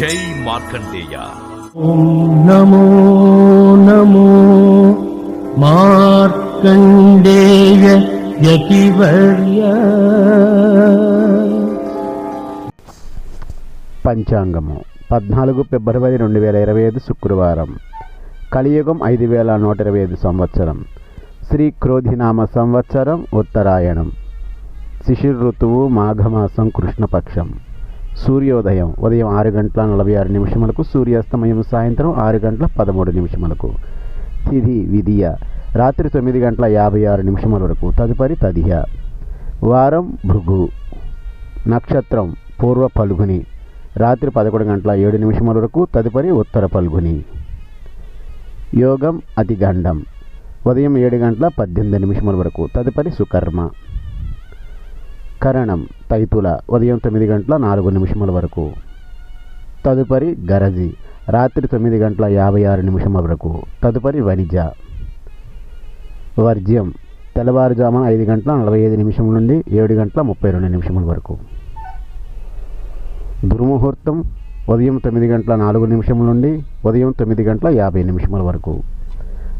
జై మార్కండేయ. నమో నమో మార్కండేయ యతివర్య. పంచాంగము పద్నాలుగు ఫిబ్రవరి రెండు వేల ఇరవై ఐదు శుక్రవారం కలియుగం ఐదు వేల నూట ఇరవై ఐదు సంవత్సరం శ్రీ క్రోధినామ సంవత్సరం ఉత్తరాయణం శిశిర్ ఋతువు మాఘమాసం కృష్ణపక్షం. సూర్యోదయం ఉదయం ఆరు గంటల నలభై ఆరు నిమిషములకు సూర్యాస్తమయం సాయంత్రం ఆరు గంటల పదమూడు నిమిషములకు. తిథి విధియ రాత్రి తొమ్మిది గంటల యాభై ఆరు నిమిషముల వరకు. తదుపరి తదియ వారం భృగు. నక్షత్రం పూర్వ పలుగుని. రాత్రి పదకొండు గంటల ఏడు నిమిషముల వరకు తదుపరి ఉత్తర పల్గుని. యోగం అతిగండం ఉదయం ఏడు గంటల పద్దెనిమిది నిమిషముల వరకు తదుపరి సుకర్మ. కరణం తైతుల ఉదయం తొమ్మిది గంటల నాలుగు నిమిషముల వరకు. తదుపరి గరజి రాత్రి తొమ్మిది గంటల యాభై ఆరు నిమిషముల వరకు. తదుపరి వనిజ వర్జ్యం తెల్లవారుజామున ఐదు గంటల నలభై ఐదు నిమిషముల నుండి ఏడు గంటల ముప్పై రెండు నిమిషముల వరకు. దుర్ముహూర్తం ఉదయం తొమ్మిది గంటల నాలుగు నిమిషముల నుండి ఉదయం తొమ్మిది గంటల యాభై నిమిషముల వరకు.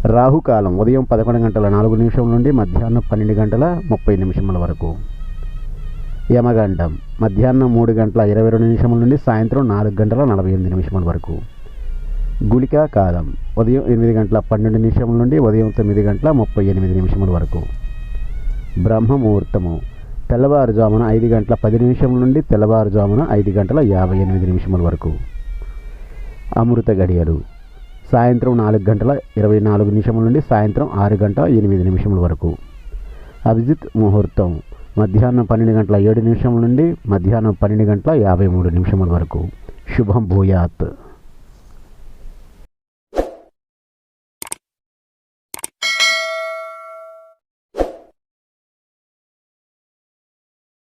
రాహుకాలం ఉదయం పదకొండు గంటల నాలుగు నిమిషముల నుండి మధ్యాహ్నం పన్నెండు గంటల ముప్పై నిమిషముల వరకు. యమగండం. మధ్యాహ్నం మూడు గంటల ఇరవై రెండు నిమిషముల నుండి సాయంత్రం నాలుగు గంటల నలభై ఎనిమిది నిమిషముల వరకు. గుళికా కాలం. ఉదయం ఎనిమిది గంటల పన్నెండు నిమిషముల నుండి ఉదయం తొమ్మిది గంటల ముప్పై ఎనిమిది నిమిషముల వరకు. బ్రహ్మ ముహూర్తము తెల్లవారుజామున ఐదు గంటల పది నిమిషముల నుండి తెల్లవారుజామున ఐదు గంటల యాభై ఎనిమిది నిమిషముల వరకు. అమృత గడియలు. సాయంత్రం నాలుగు గంటల ఇరవై నాలుగు నిమిషముల నుండి సాయంత్రం ఆరు గంటల ఎనిమిది నిమిషముల వరకు. అభిజిత్ ముహూర్తం. మధ్యాహ్నం పన్నెండు గంటల ఏడు నిమిషముల నుండి మధ్యాహ్నం పన్నెండు గంటల యాభై మూడు నిమిషముల వరకు. శుభం భూయాత్.